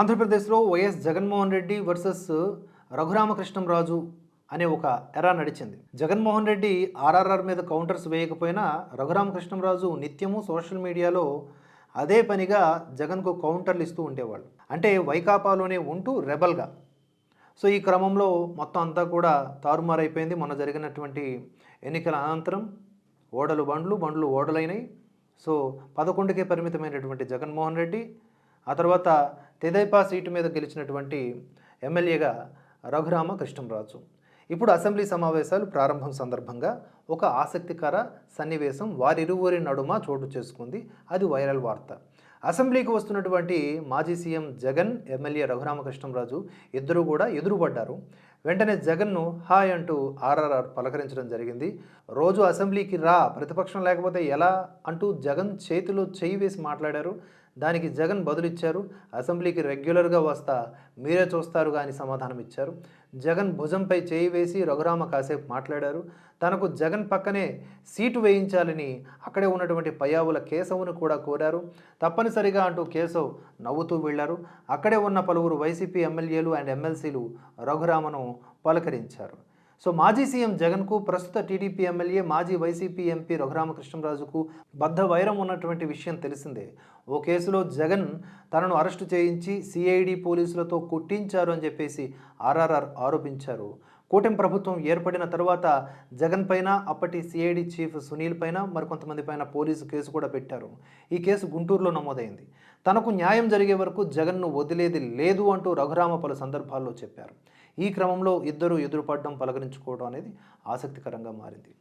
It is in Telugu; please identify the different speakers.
Speaker 1: ఆంధ్రప్రదేశ్లో వైఎస్ జగన్మోహన్ రెడ్డి వర్సెస్ రఘురామకృష్ణంరాజు అనే ఒక ఎరా నడిచింది. జగన్మోహన్ రెడ్డి ఆర్ఆర్ఆర్ మీద కౌంటర్స్ వేయకపోయినా రఘురామకృష్ణంరాజు నిత్యము సోషల్ మీడియాలో అదే పనిగా జగన్కు కౌంటర్లు ఇస్తూ ఉండేవాళ్ళు. అంటే వైకాపాలోనే ఉంటూ రెబల్గా. సో ఈ క్రమంలో మొత్తం అంతా కూడా తారుమారైపోయింది. మొన్న జరిగినటువంటి ఎన్నికల అనంతరం ఓడలు బండ్లు బండ్లు ఓడలైనాయి. సో పదకొండుకే పరిమితమైనటువంటి జగన్మోహన్ రెడ్డి ఆ తర్వాత తెదైపా సీటు మీద గెలిచినటువంటి ఎమ్మెల్యేగా రఘురామ కృష్ణంరాజు ఇప్పుడు అసెంబ్లీ సమావేశాలు ప్రారంభం సందర్భంగా ఒక ఆసక్తికర సన్నివేశం వారిరువురి నడుమ చోటు చేసుకుంది. అది వైరల్ వార్త. అసెంబ్లీకి వస్తున్నటువంటి మాజీ సీఎం జగన్ ఎమ్మెల్యే రఘురామకృష్ణంరాజు ఇద్దరు కూడా ఎదురుపడ్డారు. వెంటనే జగన్ను హాయ్ అంటూ ఆర్ఆర్ఆర్ పలకరించడం జరిగింది. రోజు అసెంబ్లీకి రా ప్రతిపక్షం లేకపోతే ఎలా అంటూ జగన్ చేతిలో చేయి వేసి మాట్లాడారు. దానికి జగన్ బదులిచ్చారు. అసెంబ్లీకి రెగ్యులర్గా వస్తా మీరే చూస్తారు కానీ సమాధానం ఇచ్చారు. జగన్ భుజంపై చేయి వేసి రఘురామ కాసేపు మాట్లాడారు. తనకు జగన్ పక్కనే సీటు వేయించాలని అక్కడే ఉన్నటువంటి పయావుల కేశవును కూడా కోరారు. తప్పనిసరిగా అంటూ కేశవ్ నవ్వుతూ వెళ్ళారు అక్కడే ఉన్న పలువురు వైసీపీ ఎమ్మెల్యేలు అండ్ ఎమ్మెల్సీలు రఘురామను పలకరించారు. సో మాజీ సీఎం జగన్కు ప్రస్తుత టీడీపీ ఎమ్మెల్యే మాజీ వైసీపీ ఎంపీ రఘురామకృష్ణరాజుకు బద్ధ వైరం ఉన్నటువంటి విషయం తెలిసిందే. ఓ కేసులో జగన్ తనను అరెస్టు చేయించి సిఐడి పోలీసులతో కొట్టించారు అని చెప్పేసి ఆర్ఆర్ఆర్ ఆరోపించారు. కూటమి ప్రభుత్వం ఏర్పడిన తర్వాత జగన్ పైన అప్పటి సిఐడి చీఫ్ సునీల్ పైన మరికొంతమంది పైన పోలీసు కేసు కూడా పెట్టారు. ఈ కేసు గుంటూరులో నమోదైంది. తనకు న్యాయం జరిగే వరకు జగన్ను వదిలేది లేదు అంటూ రఘురామ పలు సందర్భాల్లో చెప్పారు. ఈ క్రమంలో ఇద్దరు ఎదురుపడడం పలకరించుకోవడం అనేది ఆసక్తికరంగా మారింది.